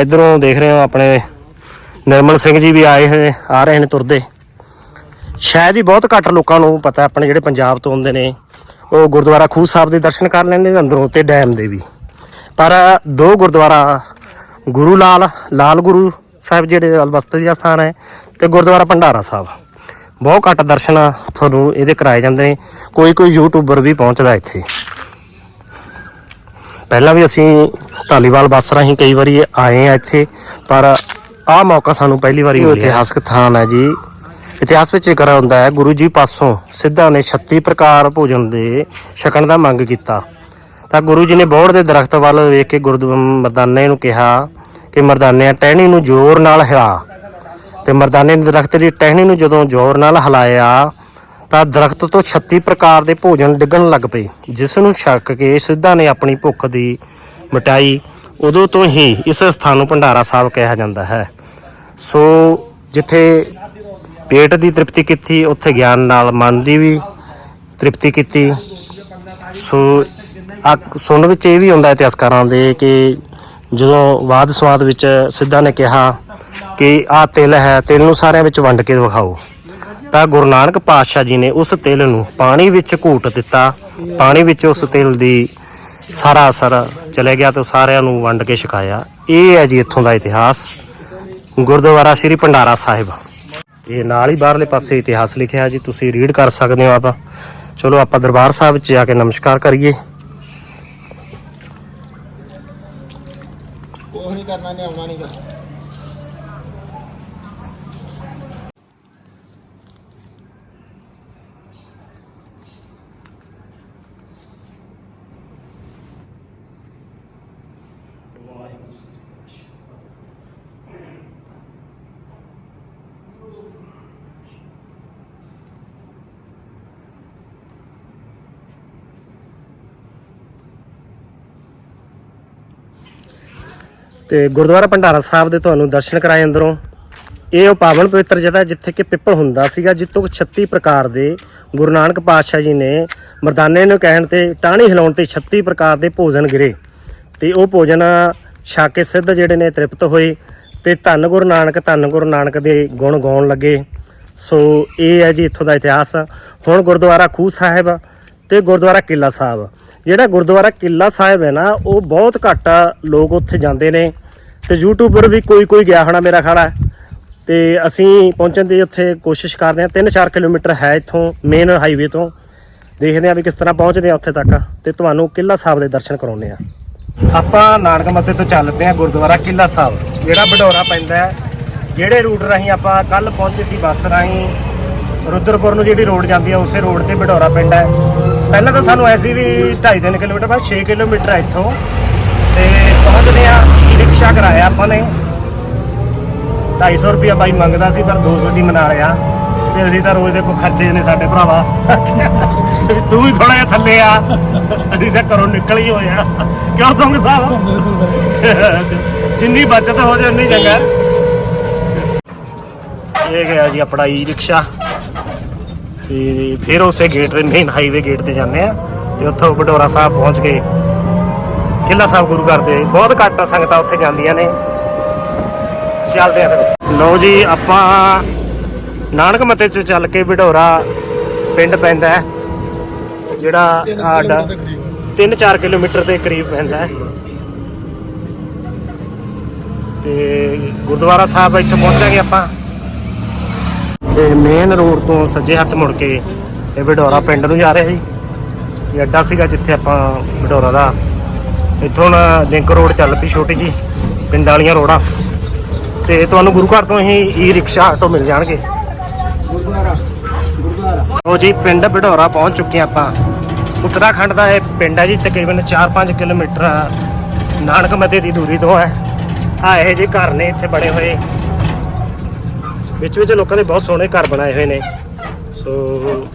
ਇਧਰੋਂ ਦੇਖ ਰਹੇ ਹੋ ਆਪਣੇ ਨਿਰਮਲ ਸਿੰਘ ਜੀ ਵੀ ਆਏ ਹੋਏ ਆ ਰਹੇ ਨੇ ਤੁਰਦੇ। ਸ਼ਾਇਦ ਹੀ ਬਹੁਤ ਘੱਟ ਲੋਕਾਂ ਨੂੰ ਪਤਾ ਆਪਣੇ ਜਿਹੜੇ ਪੰਜਾਬ ਤੋਂ ਆਉਂਦੇ ਨੇ ਉਹ ਗੁਰਦੁਆਰਾ ਖੂਹ ਸਾਹਿਬ ਦੇ ਦਰਸ਼ਨ ਕਰ ਲੈਂਦੇ ਨੇ ਅੰਦਰੋਂ ਤੇ ਡੈਮ ਦੇ ਵੀ। ਪਰ ਦੋ ਗੁਰਦੁਆਰਾ ਗੁਰੂ ਲਾਲ ਲਾਲ ਗੁਰੂ ਸਾਹਿਬ ਜਿਹੜੇ ਅਲਬਸਤ ਦਾ ਸਥਾਨ ਹੈ ਤੇ ਗੁਰਦੁਆਰਾ ਭੰਡਾਰਾ ਸਾਹਿਬ। ਬਹੁਤ ਘੱਟ ਦਰਸ਼ਨ ਤੁਹਾਨੂੰ ਇਹਦੇ ਕਰਾਏ ਜਾਂਦੇ ਨੇ। ਕੋਈ ਕੋਈ ਯੂਟਿਊਬਰ ਵੀ ਪਹੁੰਚਦਾ ਇੱਥੇ। ਪਹਿਲਾਂ ਵੀ ਅਸੀਂ ਧਾਲੀਵਾਲ ਬੱਸ ਰਾਹੀਂ ਕਈ ਵਾਰੀ ਆਏ ਆ ਇੱਥੇ, ਪਰ ਆਹ ਮੌਕਾ ਸਾਨੂੰ ਪਹਿਲੀ ਵਾਰੀ ਮਿਲਿਆ। ਇਤਿਹਾਸਕ ਥਾਨ ਹੈ ਜੀ। ਇਤਿਹਾਸ ਵਿੱਚ ਜ਼ਿਕਰ ਹੁੰਦਾ ਹੈ, ਗੁਰੂ ਜੀ ਪਾਸੋਂ ਸਿੱਧਾ ਨੇ 36 ਪ੍ਰਕਾਰ ਭੋਜਨ ਦੇ ਛਕਣ ਦਾ ਮੰਗ ਕੀਤਾ। ਤਾਂ ਗੁਰੂ ਜੀ ਨੇ ਬੋੜ ਦੇ ਦਰਖਤ ਵੱਲ ਵੇਖ ਕੇ ਗੁਰਦੁ ਮਰਦਾਨੇ ਨੂੰ ਕਿਹਾ ਕਿ ਮਰਦਾਨਿਆਂ, ਟਹਿਣੀ ਨੂੰ ਜ਼ੋਰ ਨਾਲ ਹਿਲਾ। ਤੇ ਮਰਦਾਨੇ ਨੇ ਦਰਖਤ ਦੀ ਟਹਿਣੀ ਨੂੰ ਜਦੋਂ ਜ਼ੋਰ ਨਾਲ ਹਿਲਾਇਆ, ਤਾਂ ਦਰਖਤ ਤੋਂ 36 ਪ੍ਰਕਾਰ ਦੇ ਭੋਜਨ ਡਿੱਗਣ ਲੱਗ ਪਏ, ਜਿਸ ਨੂੰ ਛਕ ਕੇ ਸਿੱਧਾ ਨੇ ਆਪਣੀ ਭੁੱਖ ਦੀ ਮਿਟਾਈ ਉਦੋਂ ਤੋਂ ਹੀ ਇਸ ਸਥਾਨ ਨੂੰ ਭੰਡਾਰਾ ਸਾਹਿਬ ਕਿਹਾ ਜਾਂਦਾ ਹੈ। ਸੋ ਜਿੱਥੇ ਪੇਟ ਦੀ ਤ੍ਰਿਪਤੀ ਕੀਤੀ, ਉੱਥੇ ਗਿਆਨ ਨਾਲ ਮਨ ਦੀ ਵੀ ਤ੍ਰਿਪਤੀ ਕੀਤੀ। ਸੋ ਆ ਸੁਣਨ ਵਿੱਚ ਇਹ ਵੀ ਹੁੰਦਾ ਇਤਿਹਾਸਕਾਰਾਂ ਦੇ ਕਿ ਜਦੋਂ ਬਾਦ ਸਵਾਦ ਵਿੱਚ ਸਿੱਧਾ ਨੇ ਕਿਹਾ ਕਿ ਆਹ ਤਿਲ ਹੈ, ਤਿਲ ਨੂੰ ਸਾਰਿਆਂ ਵਿੱਚ ਵੰਡ ਕੇ ਵਿਖਾਓ। ਤਾਂ ਗੁਰੂ ਨਾਨਕ ਪਾਤਸ਼ਾਹ ਜੀ ਨੇ ਉਸ ਤਿਲ ਨੂੰ ਪਾਣੀ ਵਿੱਚ ਘੂਟ ਦਿੱਤਾ। ਪਾਣੀ ਵਿੱਚ ਉਸ ਤਿਲ ਦੀ ਸਾਰਾ ਅਸਰ ਚਲੇ ਗਿਆ ਤੇ ਉਹ ਸਾਰਿਆਂ ਨੂੰ ਵੰਡ ਕੇ ਛਕਾਇਆ। ਇਹ ਹੈ ਜੀ ਇੱਥੋਂ ਦਾ ਇਤਿਹਾਸ। ਗੁਰਦੁਆਰਾ ਸ੍ਰੀ ਭੰਡਾਰਾ ਸਾਹਿਬ। ਤੇ ਨਾਲ ਹੀ ਬਾਹਰਲੇ ਪਾਸੇ ਇਤਿਹਾਸ ਲਿਖਿਆ ਜੀ, ਤੁਸੀਂ ਰੀਡ ਕਰ ਸਕਦੇ ਹੋ ਆਪਾਂ। ਚਲੋ ਆਪਾਂ ਦਰਬਾਰ ਸਾਹਿਬ ਵਿੱਚ ਜਾ ਕੇ ਨਮਸਕਾਰ ਕਰੀਏ। ਕੁਛ ਨਹੀਂ ਕਰਨਾ ਨੇ ਆਉਣਾ ਨਹੀਂਗਾ ਤੇ ਗੁਰਦੁਆਰਾ ਭੰਡਾਰਾ ਸਾਹਿਬ ਦੇ ਤੁਹਾਨੂੰ ਦਰਸ਼ਨ ਕਰਾਏ ਅੰਦਰੋਂ। ਇਹ ਉਹ ਪਾਵਨ ਪਵਿੱਤਰ ਜਗ੍ਹਾ ਜਿੱਥੇ ਕਿ ਪਿੱਪਲ ਹੁੰਦਾ ਸੀਗਾ ਜਿੱਤੋਂ 36 ਪ੍ਰਕਾਰ ਦੇ ਗੁਰੂ ਨਾਨਕ ਪਾਤਸ਼ਾਹ ਜੀ ਨੇ ਮਰਦਾਨੇ ਨੂੰ ਕਹਿਣ ਤੇ ਟਾਹਣੀ ਹਿਲਾਉਣ ਤੇ 36 ਪ੍ਰਕਾਰ ਦੇ ਭੋਜਨ ਗਿਰੇ। ਤੇ ਉਹ ਭੋਜਨ ਛਾ ਕੇ ਸਿੱਧ ਜਿਹੜੇ ਨੇ ਤ੍ਰਿਪਤ ਹੋਏ ਤੇ ਧੰਨ ਗੁਰੂ ਨਾਨਕ, ਧੰਨ ਗੁਰੂ ਨਾਨਕ ਦੇ ਗੁਣ ਗਾਉਣ ਲੱਗੇ। ਸੋ ਇਹ ਹੈ ਜੀ ਇੱਥੋਂ ਦਾ ਇਤਿਹਾਸ। ਹੁਣ ਗੁਰਦੁਆਰਾ ਖੂਹ ਸਾਹਿਬ ਤੇ ਗੁਰਦੁਆਰਾ ਕਿਲਾ ਸਾਹਿਬ। ਜਿਹੜਾ ਗੁਰਦੁਆਰਾ ਕਿਲਾ ਸਾਹਿਬ ਹੈ ਨਾ, ਉਹ ਬਹੁਤ ਘੱਟ ਲੋਕ ਉੱਥੇ ਜਾਂਦੇ ਨੇ। ਤੇ ਯੂਟਿਊਬਰ ਵੀ ਕੋਈ ਕੋਈ ਗਿਆ ਹੋਣਾ ਮੇਰਾ ਖੜਾ ਤੇ ਅਸੀਂ ਪਹੁੰਚਣ ਦੀ ਉੱਥੇ ਕੋਸ਼ਿਸ਼ ਕਰਦੇ ਹਾਂ 3-4 ਕਿਲੋਮੀਟਰ ਹੈ ਇੱਥੋਂ ਮੇਨ ਹਾਈਵੇ ਤੋਂ। ਦੇਖਦੇ ਹਾਂ ਵੀ ਕਿਸ ਤਰ੍ਹਾਂ ਪਹੁੰਚਦੇ ਹਾਂ ਉੱਥੇ ਤੱਕ। ਤੇ ਤੁਹਾਨੂੰ ਕਿਲਾ ਸਾਹਿਬ ਦੇ ਦਰਸ਼ਨ ਕਰਾਉਂਦੇ ਆ ਆਪਾਂ ਨਾਨਕ ਮੱਤੇ ਤੋਂ ਚੱਲ ਪਏ ਹਾਂ ਗੁਰਦੁਆਰਾ ਕਿਲਾ ਸਾਹਿਬ। ਜਿਹੜਾ ਬਡੋਰਾ ਪੈਂਦਾ ਹੈ, ਜਿਹੜੇ ਰੂਟ ਰਾਹੀਂ ਆਪਾਂ ਕੱਲ ਪਹੁੰਚੇ ਸੀ ਬੱਸ ਰਾਹੀਂ, ਰੁਦਰਪੁਰ ਨੂੰ ਜਿਹੜੀ ਰੋਡ ਜਾਂਦੀ ਹੈ, ਉਸੇ ਰੋਡ ਤੇ ਬਡੋਰਾ ਪਿੰਡ ਹੈ। ਪਹਿਲਾਂ ਤਾਂ ਸਾਨੂੰ ਐਸੀ ਵੀ 2.5 ਕਿਲੋਮੀਟਰ ਬਾਅਦ 6 ਕਿਲੋਮੀਟਰ ਹੈ ਇੱਥੋਂ। ਤੇ ਪਹੁੰਚਦੇ ਆ ਰਿਕਸ਼ਾ ਕਰਾਇਆ ਆਪਾਂ ਨੇ। 250 ਰੁਪਿਆ ਬਾਈ ਮੰਗਦਾ ਸੀ, ਪਰ 200 ਜੀ ਮਨਾ ਲਿਆ। ਤੇ ਅਸੀਂ ਤਾਂ ਰੋਜ਼ ਦੇ ਕੋ ਖਰਚੇ ਨੇ ਸਾਡੇ ਭਰਾਵਾ। ਤੂੰ ਵੀ ਥੋੜਾ ਜਿਹਾ ਥੱਲੇ ਆ। ਅਸੀਂ ਤਾਂ ਘਰੋਂ ਨਿਕਲ ਹੀ ਹੋਏ ਆ। ਕਿਉਂ ਤੁੰਗ ਸਾਹਿਬ? ਜਿੰਨੀ ਬਚਤ ਹੋ ਜਾਏ, ਉਨੀ ਚੰਗਾ। ਇਹ ਗਿਆ ਜੀ ਆਪਣਾ ਈ ਰਿਕਸ਼ਾ ਤੇ ਫਿਰ ਉਸੇ ਗੇਟ ਤੇ ਮੇਨ ਹਾਈਵੇ ਗੇਟ ਤੇ ਜਾਂਦੇ ਆ ਤੇ ਉੱਥੋਂ ਬਡੋਰਾ ਸਾਹਿਬ ਪਹੁੰਚ ਗਏ। ਕਿਲਾ ਸਾਹਿਬ ਗੁਰੂ ਘਰ ਦੇ ਬਹੁਤ ਘੱਟ ਸੰਗਤਾਂ ਉੱਥੇ ਜਾਂਦੀਆਂ ਨੇ। ਚੱਲਦੇ ਆ ਫਿਰ ਲਓ ਜੀ ਆਪਾਂ ਨਾਨਕ ਮੱਤੇ ਤੋਂ ਚੱਲ ਕੇ ਬਡੋਰਾ ਪਿੰਡ ਪੈਂਦਾ ਹੈ ਜਿਹੜਾ ਸਾਡਾ 3-4 ਕਿਲੋਮੀਟਰ ਦੇ ਕਰੀਬ। ਪੈਂਦਾ ਹੈ। ਤੇ ਗੁਰਦੁਆਰਾ ਸਾਹਿਬ ਇੱਥੇ ਪਹੁੰਚਾਂਗੇ ਆਪਾਂ। ਤੇ ਮੇਨ ਰੋਡ ਤੋਂ ਸੱਜੇ ਹੱਥ ਮੁੜ ਕੇ ਇਹ ਵਡੋਰਾ ਪਿੰਡ ਨੂੰ ਜਾ ਰਿਹਾ ਜੀ। ਇਹ ਅੱਡਾ ਸੀਗਾ ਜਿੱਥੇ ਆਪਾਂ ਵਡੋਰਾ ਦਾ। ਇੱਥੋਂ ਨਾ ਲਿੰਕ ਰੋਡ ਚੱਲ ਪਈ ਛੋਟੀ ਜੀ ਪਿੰਡ ਵਾਲੀਆਂ ਰੋਡਾਂ। ਤੇ ਤੁਹਾਨੂੰ ਗੁਰੂ ਘਰ ਤੋਂ ਹੀ ਈ ਰਿਕਸ਼ਾ ਆਟੋ ਮਿਲ ਜਾਣਗੇ। ਉਹ ਜੀ ਪਿੰਡ ਵਡੋਰਾ ਪਹੁੰਚ ਚੁੱਕੇ ਆਪਾਂ। ਉੱਤਰਾਖੰਡ ਦਾ ਇਹ ਪਿੰਡ ਹੈ ਜੀ ਤਕਰੀਬਨ 4-5 ਕਿਲੋਮੀਟਰ ਨਾਨਕ ਮੱਤੇ ਦੀ ਦੂਰੀ ਤੋਂ ਹੈ। ਆ ਇਹ ਜੀ ਘਰ ਨੇ ਇੱਥੇ ਬਣੇ ਹੋਏ। ਵਿੱਚ ਵਿੱਚ ਲੋਕਾਂ ਦੇ ਬਹੁਤ ਸੋਹਣੇ ਘਰ ਬਣਾਏ ਹੋਏ ਨੇ। ਸੋ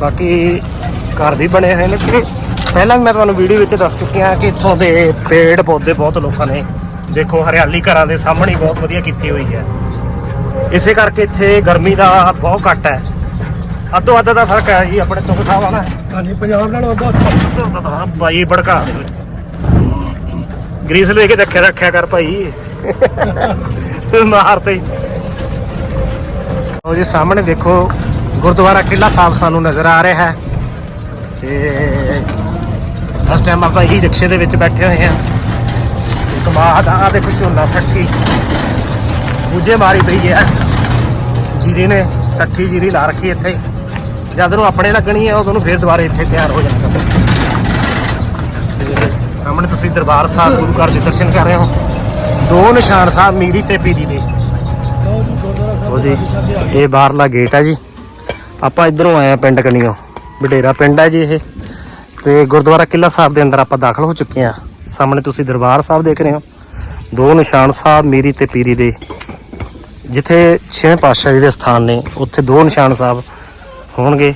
ਬਾਕੀ ਘਰ ਵੀ ਬਣੇ ਹੋਏ ਨੇ। ਤੇ ਪਹਿਲਾਂ ਵੀ ਮੈਂ ਤੁਹਾਨੂੰ ਵੀਡੀਓ ਵਿੱਚ ਦੱਸ ਚੁੱਕਿਆ ਕਿ ਇੱਥੋਂ ਦੇ ਪੇੜ ਪੌਦੇ ਬਹੁਤ ਲੋਕਾਂ ਨੇ। ਦੇਖੋ ਹਰਿਆਲੀ ਘਰਾਂ ਦੇ ਸਾਹਮਣੇ ਬਹੁਤ ਵਧੀਆ ਕੀਤੀ ਹੋਈ ਹੈ। ਇਸੇ ਕਰਕੇ ਇੱਥੇ ਗਰਮੀ ਦਾ ਬਹੁਤ ਘੱਟ ਹੈ। ਅੱਧੋ ਅੱਧ ਦਾ ਫ਼ਰਕ ਹੈ ਜੀ ਆਪਣੇ ਤੁੰਗ ਸਾਹਿਬ ਵਾਲਾ। ਹਾਂਜੀ ਪੰਜਾਬ ਨਾਲ ਉਹਦਾ ਹਾਂ ਭਾਈ ਭੜਕਾ। ਗਰੀਸ ਲੈ ਕੇ ਰੱਖਿਆ ਰੱਖਿਆ ਕਰ ਭਾਈ। ਮਾਰ ਤੇ ਉਹ ਜੀ, ਸਾਹਮਣੇ ਦੇਖੋ, ਗੁਰਦੁਆਰਾ ਕਿਲਾ ਸਾਹਿਬ ਸਾਨੂੰ ਨਜ਼ਰ ਆ ਰਿਹਾ ਹੈ। ਤੇ ਇਸ ਟਾਈਮ ਆਪਾਂ ਇਹੀ ਰਿਕਸ਼ੇ ਦੇ ਵਿੱਚ ਬੈਠੇ ਹੋਏ ਹਾਂ। ਤੇ ਕਮਾਦ ਆ ਦੇਖੋ, ਝੋਨਾ ਸੱਠੀ। ਦੂਜੇ ਮਾਰੀ ਪਈ ਹੈ। ਜੀਰੀ ਨੇ ਸੱਠੀ ਜੀਰੀ ਲਾ ਰੱਖੀ ਇੱਥੇ। ਜਦ ਨੂੰ ਆਪਣੇ ਲੱਗਣੀ ਹੈ, ਉਦੋਂ ਨੂੰ ਫੇਰ ਦੁਬਾਰੇ ਇੱਥੇ ਤਿਆਰ ਹੋ ਜਾਣਾ। ਕੰਮ ਸਾਹਮਣੇ ਤੁਸੀਂ ਦਰਬਾਰ ਸਾਹਿਬ ਗੁਰੂ ਘਰ ਦੇ ਦਰਸ਼ਨ ਕਰ ਰਹੇ ਹੋ। ਦੋ ਨਿਸ਼ਾਨ ਸਾਹਿਬ ਮੀਰੀ ਤੇ ਪੀਰੀ ਦੇ। ਉਹ ਜੀ ਇਹ ਬਾਹਰਲਾ ਗੇਟ ਹੈ ਜੀ। ਆਪਾਂ ਇਧਰੋਂ ਆਏ ਆ ਪਿੰਡ ਕਨੀਓ। ਬਡੇਰਾ ਪਿੰਡ ਹੈ ਜੀ ਇਹ। ਤੇ ਗੁਰਦੁਆਰਾ ਕਿਲਾ ਸਾਹਿਬ ਦੇ ਅੰਦਰ ਆਪਾਂ ਦਾਖਲ ਹੋ ਚੁੱਕੇ ਆ ਸਾਹਮਣੇ ਤੁਸੀਂ ਦਰਬਾਰ ਸਾਹਿਬ ਦੇਖ ਰਹੇ ਹੋ। ਦੋ ਨਿਸ਼ਾਨ ਸਾਹਿਬ ਮੀਰੀ ਤੇ ਪੀਰੀ ਦੇ। ਜਿੱਥੇ ਛੇਵੇਂ ਪਾਤਸ਼ਾਹ ਜੀ ਦੇ ਸਥਾਨ ਨੇ ਉੱਥੇ ਦੋ ਨਿਸ਼ਾਨ ਸਾਹਿਬ ਹੋਣਗੇ।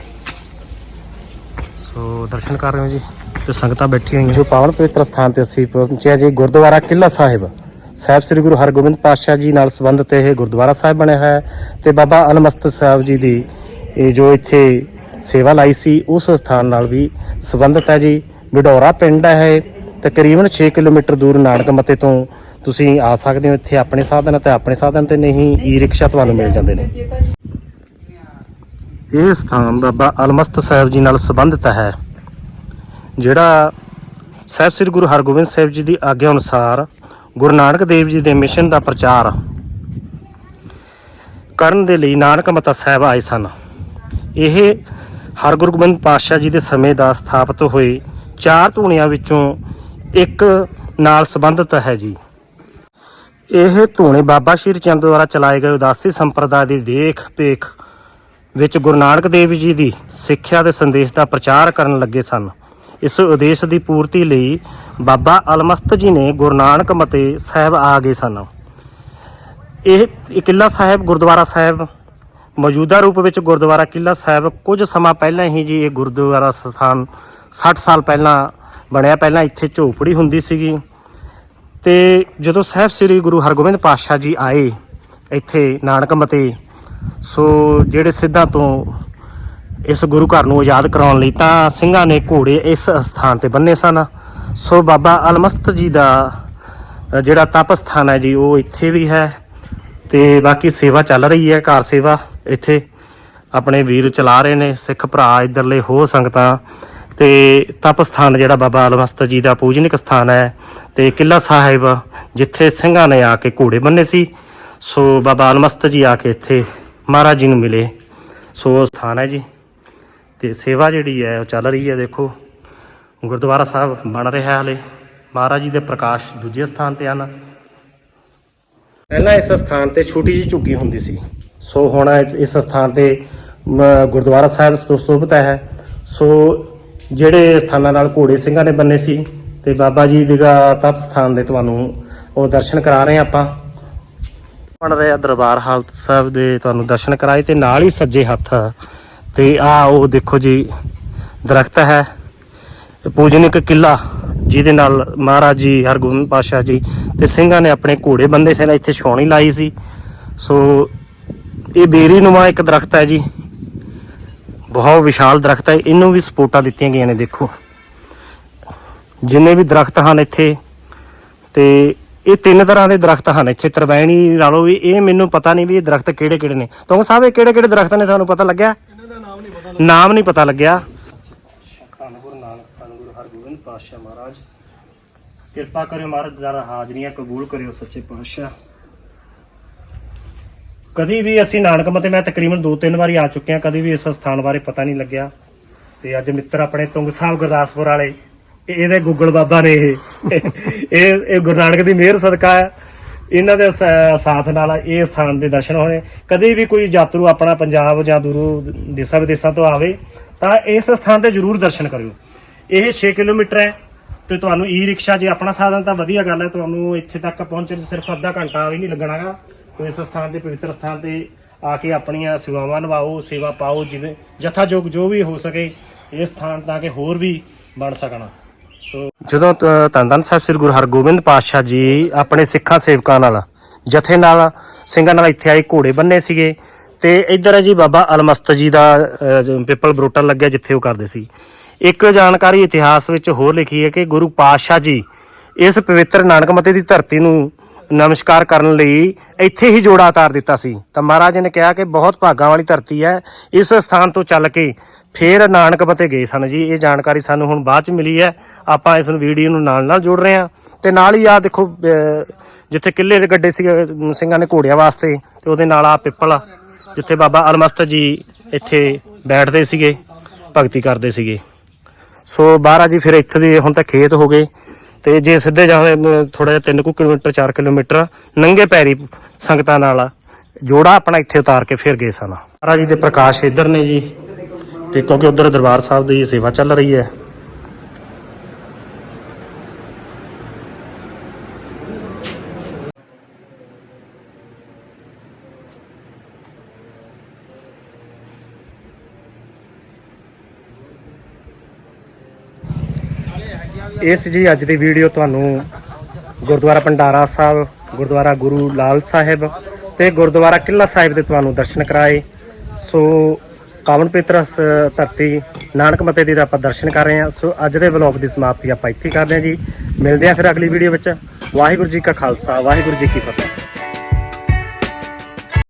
ਸੋ ਦਰਸ਼ਨ ਕਰ ਰਹੇ ਹੋ ਜੀ। ਤੇ ਸੰਗਤਾਂ ਬੈਠੀਆਂ ਹੋਈਆਂ। ਜੋ ਪਾਵਨ ਪਵਿੱਤਰ ਸਥਾਨ ਤੇ ਅਸੀਂ ਪਹੁੰਚਿਆ ਜੀ ਗੁਰਦੁਆਰਾ ਕਿਲਾ ਸਾਹਿਬ। ਸਾਹਿਬ ਸ੍ਰੀ ਗੁਰੂ ਹਰਗੋਬਿੰਦ ਪਾਤਸ਼ਾਹ ਜੀ ਨਾਲ ਸੰਬੰਧਿਤ ਇਹ ਗੁਰਦੁਆਰਾ ਸਾਹਿਬ ਬਣਿਆ ਹੈ ਤੇ ਬਾਬਾ ਅਲਮਸਤ ਸਾਹਿਬ ਜੀ ਦੀ ਇਹ ਜੋ ਇੱਥੇ ਸੇਵਾ ਲਾਈ ਸੀ, ਉਸ ਸਥਾਨ ਨਾਲ ਵੀ ਸੰਬੰਧਿਤ ਹੈ ਜੀ। ਵਿਡੋਰਾ ਪਿੰਡ ਹੈ ਇਹ। ਤਕਰੀਬਨ 6 ਕਿਲੋਮੀਟਰ ਦੂਰ ਨਾਨਕ ਮੱਤੇ ਤੋਂ ਤੁਸੀਂ ਆ ਸਕਦੇ ਹੋ ਇੱਥੇ ਆਪਣੇ ਸਾਧਨ ਤੇ ਆਪਣੇ ਸਾਧਨ ਤੇ ਨਹੀਂ ਈ ਰਿਕਸ਼ਾ ਤੁਹਾਨੂੰ ਮਿਲ ਜਾਂਦੇ ਨੇ। ਇਹ ਸਥਾਨ ਬਾਬਾ ਅਲਮਸਤ ਸਾਹਿਬ ਜੀ ਨਾਲ ਸੰਬੰਧਿਤ ਹੈ, ਜਿਹੜਾ ਸਾਹਿਬ ਸ੍ਰੀ ਗੁਰੂ ਹਰਗੋਬਿੰਦ ਸਾਹਿਬ ਜੀ ਦੀ ਆਗਿਆ ਅਨੁਸਾਰ ਗੁਰੂ ਨਾਨਕ ਦੇਵ ਜੀ ਦੇ ਮਿਸ਼ਨ ਦਾ ਪ੍ਰਚਾਰ ਕਰਨ ਦੇ ਲਈ ਨਾਨਕ ਮਤਾ ਸਾਹਿਬ ਆਏ ਸਨ। ਇਹ ਹਰਗੁਰੂ ਗੋਬਿੰਦ ਪਾਤਸ਼ਾਹ ਜੀ ਦੇ ਸਮੇਂ ਦਾ ਸਥਾਪਿਤ ਹੋਏ ਚਾਰ ਧੂਣੀਆਂ ਵਿੱਚੋਂ ਇੱਕ ਨਾਲ ਸੰਬੰਧਿਤ ਹੈ ਜੀ। ਇਹ ਧੂਣੇ ਬਾਬਾ ਸ਼੍ਰੀ ਚੰਦ ਦੁਆਰਾ ਚਲਾਏ ਗਏ ਉਦਾਸੀ ਸੰਪਰਦਾ ਦੀ ਦੇਖ ਪੇਖ ਵਿੱਚ ਗੁਰੂ ਨਾਨਕ ਦੇਵ ਜੀ ਦੀ ਸਿੱਖਿਆ ਦੇ ਸੰਦੇਸ਼ ਦਾ ਪ੍ਰਚਾਰ ਕਰਨ ਲੱਗੇ ਸਨ। ਇਸ ਉਦੇਸ਼ ਦੀ ਪੂਰਤੀ ਲਈ ਬਾਬਾ ਅਲਮਸਤ ਜੀ ਨੇ ਗੁਰੂ ਨਾਨਕ ਮਤੇ ਸਾਹਿਬ ਆ ਗਏ ਸਨ। ਇਹ ਇਹ ਸਾਹਿਬ, ਗੁਰਦੁਆਰਾ ਸਾਹਿਬ, ਮੌਜੂਦਾ ਰੂਪ ਵਿੱਚ ਗੁਰਦੁਆਰਾ ਕਿਲ੍ਹਾ ਸਾਹਿਬ ਕੁਝ ਸਮਾਂ ਪਹਿਲਾਂ ਹੀ ਜੀ ਇਹ ਗੁਰਦੁਆਰਾ ਸਥਾਨ 60 ਸਾਲ ਪਹਿਲਾਂ ਬਣਿਆ, ਪਹਿਲਾਂ ਇੱਥੇ ਝੋਪੜੀ ਹੁੰਦੀ ਸੀਗੀ। ਤੇ ਜਦੋਂ ਸਾਹਿਬ ਸ੍ਰੀ ਗੁਰੂ ਹਰਗੋਬਿੰਦ ਪਾਤਸ਼ਾਹ ਜੀ ਆਏ ਇੱਥੇ ਨਾਨਕ ਮਤੇ, ਸੋ ਜਿਹੜੇ ਸਿੱਧਾਂ ਤੋਂ ਇਸ ਗੁਰੂ ਘਰ ਨੂੰ ਆਜ਼ਾਦ ਕਰਾਉਣ ਲਈ ਤਾਂ ਸਿੰਘਾਂ ਨੇ ਘੋੜੇ ਇਸ ਸਥਾਨ ਤੇ ਬੰਨੇ ਸਨ। ਸੋ ਬਾਬਾ ਅਲਮਸਤ ਜੀ ਦਾ ਜਿਹੜਾ ਤਪ ਸਥਾਨ ਹੈ ਜੀ, ਉਹ ਇੱਥੇ ਵੀ ਹੈ ਤੇ ਬਾਕੀ ਸੇਵਾ ਚੱਲ ਰਹੀ ਹੈ ਕਾਰ ਸੇਵਾ ਇੱਥੇ ਆਪਣੇ ਵੀਰ ਚਲਾ ਰਹੇ ਨੇ, ਸਿੱਖ ਭਰਾ ਇਧਰਲੇ ਹੋਰ ਸੰਗਤਾਂ ਤੇ ਤਪ ਸਥਾਨ ਜਿਹੜਾ ਬਾਬਾ ਅਲਮਸਤ ਜੀ ਦਾ ਪੂਜਨਿਕ ਸਥਾਨ ਹੈ ਤੇ ਕਿਲਾ ਸਾਹਿਬ ਜਿੱਥੇ ਸਿੰਘਾਂ ਨੇ ਆ ਕੇ ਘੋੜੇ ਬੰਨੇ ਸੀ, ਸੋ ਬਾਬਾ ਅਲਮਸਤ ਜੀ ਆ ਕੇ ਇੱਥੇ ਮਹਾਰਾਜ ਜੀ ਨੂੰ ਮਿਲੇ, ਸੋ ਉਹ ਸਥਾਨ ਹੈ ਜੀ ਤੇ ਸੇਵਾ ਜਿਹੜੀ ਹੈ ਉਹ ਚੱਲ ਰਹੀ ਹੈ, ਦੇਖੋ। ਗੁਰਦੁਆਰਾ ਸਾਹਿਬ ਬਣ ਰਿਹਾ ਹੈ ਹਲੇ। ਮਹਾਰਾਜ ਜੀ ਦੇ ਪ੍ਰਕਾਸ਼ ਦੂਜੇ ਸਥਾਨ ਤੇ ਹਨ। ਪਹਿਲਾਂ ਇਸ ਸਥਾਨ ਤੇ ਛੋਟੀ ਜਿਹੀ ਝੁੱਗੀ ਹੁੰਦੀ ਸੀ। ਸੋ ਹੁਣ ਇਸ ਇਸ ਸਥਾਨ ਤੇ ਗੁਰਦੁਆਰਾ ਸਾਹਿਬ ਤੋਂ ਸੋਭਤ ਹੈ। ਸੋ ਜਿਹੜੇ ਸਥਾਨਾਂ ਨਾਲ ਘੋੜੇ ਸਿੰਘਾਂ ਨੇ ਬੰਨੇ ਸੀ ਤੇ ਬਾਬਾ ਜੀ ਦਾ ਤਪ ਸਥਾਨ ਦੇ ਤੁਹਾਨੂੰ ਉਹ ਦਰਸ਼ਨ ਕਰਾ ਰਹੇ ਹਾਂ ਆਪਾਂ। ਬਣ ਰਿਹਾ ਦਰਬਾਰ ਹਾਲ ਸਾਹਿਬ ਦੇ ਤੁਹਾਨੂੰ ਦਰਸ਼ਨ ਕਰਾਏ ਤੇ ਨਾਲ ਹੀ ਸੱਜੇ ਹੱਥ ਤੇ ਆ ਉਹ ਦੇਖੋ ਜੀ, ਦਰਖਤ ਹੈ। ਇਹ ਪੂਜਨਿਕ ਕਿਲਾ ਜਿਹਦੇ ਨਾਲ ਮਹਾਰਾਜ ਜੀ ਹਰਗੋਬਿੰਦ ਪਾਸ਼ਾ ਜੀ ਤੇ ਸਿੰਘਾਂ ਨੇ ਆਪਣੇ ਘੋੜੇ ਬੰਦੇ ਸੀ ਨਾ ਇੱਥੇ ਛਾਉਣੀ ਲਾਈ ਸੀ। ਸੋ ਇਹ ਬੇਰੀ ਨੁਮਾ ਇੱਕ ਦਰਖਤ ਹੈ ਜੀ। ਬਹੁਤ ਵਿਸ਼ਾਲ ਦਰਖਤ ਹੈ ਇਹਨੂੰ ਵੀ ਸਪੋਰਟਾਂ ਦਿੱਤੀਆਂ ਗਈਆਂ ਨੇ ਦੇਖੋ। ਜਿੰਨੇ ਵੀ ਦਰਖਤ ਹਨ ਇੱਥੇ ਤੇ ਇਹ ਤਿੰਨ ਤਰ੍ਹਾਂ ਦੇ ਦਰਖਤ ਹਨ ਇੱਥੇ ਤਰਵੈਣੀ ਲਾ ਲਓ ਵੀ ਇਹ ਮੈਨੂੰ ਪਤਾ ਨਹੀਂ ਵੀ ਇਹ ਦਰਖਤ ਕਿਹੜੇ ਕਿਹੜੇ ਨੇ। ਤੁਮ ਸਾਹਿਬ ਇਹ ਕਿਹੜੇ ਕਿਹੜੇ ਦਰਖਤ ਨੇ ਤੁਹਾਨੂੰ ਪਤਾ ਲੱਗਿਆ। ਨਾਮ ਨਹੀਂ ਪਤਾ ਲੱਗਿਆ ਖਾਨਪੁਰ ਨਾਨਕ ਧੰਨ ਗੁਰੂ ਹਰਗੋਬਿੰਦ ਪਾਤਸ਼ਾਹ ਮਹਾਰਾਜ ਕਿਰਪਾ ਕਰਿਓ ਮਹਾਰਾਜ ਦਰ ਹਾਜ਼ਰੀਆਂ ਕਬੂਲ ਕਰਿਓ ਸੱਚੇ ਪਾਤਸ਼ਾਹ। ਕਦੀ ਵੀ ਅਸੀਂ ਨਾਨਕ ਮਤੇ, ਮੈਂ ਤਕਰੀਬਨ ਦੋ ਤਿੰਨ ਵਾਰੀ ਆ ਚੁੱਕਿਆ ਹਾਂ ਕਦੀ ਵੀ ਇਸ ਸਥਾਨ ਬਾਰੇ ਪਤਾ ਨਹੀਂ ਲੱਗਿਆ। ਤੇ ਅੱਜ ਮਿੱਤਰ ਆਪਣੇ ਤੁੰਗ ਸਾਹਿਬ ਗੁਰਦਾਸਪੁਰ ਵਾਲੇ ਇਹਦੇ ਗੁੱਗਲ ਬਾਬਾ ਨੇ ਇਹ। ਇਹ ਇਹ ਗੁਰੂ ਨਾਨਕ ਦੀ ਮਿਹਰ ਸਦਕਾ ਹੈ। ਇਹਨਾਂ ਦੇ ਸਾਥ ਨਾਲ ਇਹ ਸਥਾਨ ਦੇ ਦਰਸ਼ਨ ਹੋਣੇ। ਕਦੇ ਵੀ ਕੋਈ ਯਾਤਰੂ ਆਪਣਾ ਪੰਜਾਬ ਜਾਂ ਦੂਰੋਂ ਦੇਸਾਂ ਵਿਦੇਸਾਂ ਤੋਂ ਆਵੇ, ਤਾਂ ਇਸ ਸਥਾਨ ਤੇ ਜ਼ਰੂਰ ਦਰਸ਼ਨ ਕਰਿਓ। ਇਹ 6 ਕਿਲੋਮੀਟਰ ਹੈ। ਤੇ ਤੁਹਾਨੂੰ ਈ ਰਿਕਸ਼ਾ ਜੇ ਆਪਣਾ ਸਾਧਨ ਤਾਂ ਵਧੀਆ ਗੱਲ ਹੈ, ਤੁਹਾਨੂੰ ਇੱਥੇ ਤੱਕ ਪਹੁੰਚਣ 'ਚ ਸਿਰਫ ਅੱਧਾ ਘੰਟਾ ਵੀ ਨਹੀਂ ਲੱਗਣਾਗਾ ਇਸ ਸਥਾਨ ਤੇ, ਪਵਿੱਤਰ ਸਥਾਨ ਤੇ ਆ ਕੇ ਆਪਣੀਆਂ ਸੇਵਾਵਾਂ ਨਿਭਾਓ, ਸੇਵਾ ਪਾਓ, ਜਿਵੇਂ ਜਥਾਯੋਗ ਜੋ ਵੀ ਹੋ ਸਕੇ, ਇਹ ਸਥਾਨ ਤਾਂ ਕਿ ਹੋਰ ਵੀ ਬਣ ਸਕਣ। ਸੋ ਜਦੋਂ ਧੰਨ ਧੰਨ ਸਾਹਿਬ ਸ੍ਰੀ ਗੁਰੂ ਹਰਗੋਬਿੰਦ ਪਾਤਸ਼ਾਹ ਜੀ ਆਪਣੇ ਸਿੱਖਾਂ ਸੇਵਕਾਂ ਨਾਲ, ਜਥੇ ਨਾਲ, ਸਿੰਘਾਂ ਨਾਲ ਇੱਥੇ ਆਏ, ਘੋੜੇ ਬੰਨੇ ਸੀਗੇ, ਤੇ ਇੱਧਰ ਹੈ ਜੀ ਬਾਬਾ ਅਲਮਸਤ ਜੀ ਦਾ ਪਿੱਪਲ ਬਰੋਟਾ ਲੱਗਿਆ ਜਿੱਥੇ ਉਹ ਕਰਦੇ ਸੀ। ਇੱਕ ਜਾਣਕਾਰੀ ਇਤਿਹਾਸ ਵਿੱਚ ਹੋਰ ਲਿਖੀ ਹੈ ਕਿ ਗੁਰੂ ਪਾਤਸ਼ਾਹ ਜੀ ਇਸ ਪਵਿੱਤਰ ਨਾਨਕ ਮਤੇ ਦੀ ਧਰਤੀ ਨੂੰ ਨਮਸਕਾਰ ਕਰਨ ਲਈ ਇੱਥੇ ਹੀ ਜੋੜਾ ਉਤਾਰ ਦਿੱਤਾ ਸੀ। ਤਾਂ ਮਹਾਰਾਜ ਨੇ ਕਿਹਾ ਕਿ ਬਹੁਤ ਭਾਗਾਂ ਵਾਲੀ ਧਰਤੀ ਹੈ। ਇਸ ਸਥਾਨ ਤੋਂ ਚੱਲ ਕੇ ਫੇਰ ਨਾਨਕ ਮਤੇ ਗਏ ਸਨ ਜੀ। ਇਹ ਜਾਣਕਾਰੀ ਸਾਨੂੰ ਹੁਣ ਬਾਅਦ ਚ ਮਿਲੀ ਹੈ। ਆਪਾਂ ਇਸ ਨੂੰ ਵੀਡੀਓ ਨੂੰ ਨਾਲ ਨਾਲ ਜੋੜ ਰਹੇ ਹਾਂ। ਤੇ ਨਾਲ ਹੀ ਆ ਦੇਖੋ ਜਿੱਥੇ ਕਿੱਲੇ ਦੇ ਗੱਡੇ ਸੀ ਸਿੰਘਾਂ ਨੇ ਘੋੜਿਆਂ ਵਾਸਤੇ ਤੇ ਉਹਦੇ ਨਾਲ ਆ ਪਿੱਪਲ ਜਿੱਥੇ ਬਾਬਾ ਅਲਮਸਤ ਜੀ ਇੱਥੇ ਬੈਠਦੇ ਸੀਗੇ, ਭਗਤੀ ਕਰਦੇ ਸੀਗੇ। ਸੋ ਬਾਹਰ ਆ ਜੀ, ਫਿਰ ਇੱਥੇ ਦੇ ਹੁਣ ਤਾਂ ਖੇਤ ਹੋ ਗਏ। ਤੇ ਜੇ ਸਿੱਧੇ ਜਾਵੇ ਥੋੜਾ ਜਿਹਾ 3 ਕੁ ਕਿਲੋਮੀਟਰ 4 ਕਿਲੋਮੀਟਰ ਨੰਗੇ ਪੈਰੀ ਸੰਗਤਾਂ ਨਾਲ ਜੋੜਾ ਆਪਣਾ ਇੱਥੇ ਉਤਾਰ ਕੇ ਫਿਰ ਗਏ ਸਨ ਮਹਾਰਾਜ ਜੀ ਦੇ ਪ੍ਰਕਾਸ਼ ਇੱਧਰ ਨੇ ਜੀ, ਤੇ ਕਿਉਂਕਿ ਉਧਰ ਦਰਬਾਰ ਸਾਹਿਬ ਦੀ ਸੇਵਾ ਚੱਲ ਰਹੀ ਹੈ। ਇਸ ਜੀ ਅੱਜ ਦੀ ਵੀਡੀਓ ਤੁਹਾਨੂੰ ਗੁਰਦੁਆਰਾ ਭੰਡਾਰਾ ਸਾਹਿਬ, ਗੁਰਦੁਆਰਾ ਗੁਰੂ ਲਾਲ ਸਾਹਿਬ ਤੇ ਗੁਰਦੁਆਰਾ ਕਿਲਾ ਸਾਹਿਬ ਦੇ ਤੁਹਾਨੂੰ ਦਰਸ਼ਨ ਕਰਾਏ। ਸੋ ਪਾਵਨ ਪਵਿੱਤਰ ਸ- ਧਰਤੀ ਨਾਨਕ ਮਤੇ ਦੀ ਤਾਂ ਆਪਾਂ ਦਰਸ਼ਨ ਕਰ ਰਹੇ ਹਾਂ। ਸੋ ਅੱਜ ਦੇ ਵਲੌਗ ਦੀ ਸਮਾਪਤੀ ਆਪਾਂ ਇੱਥੇ ਕਰਦੇ ਹਾਂ ਜੀ। ਮਿਲਦੇ ਹਾਂ ਫਿਰ ਅਗਲੀ ਵੀਡੀਓ ਵਿੱਚ। ਵਾਹਿਗੁਰੂ ਜੀ ਕਾ ਖਾਲਸਾ, ਵਾਹਿਗੁਰੂ ਜੀ ਕੀ ਫਤਿਹ।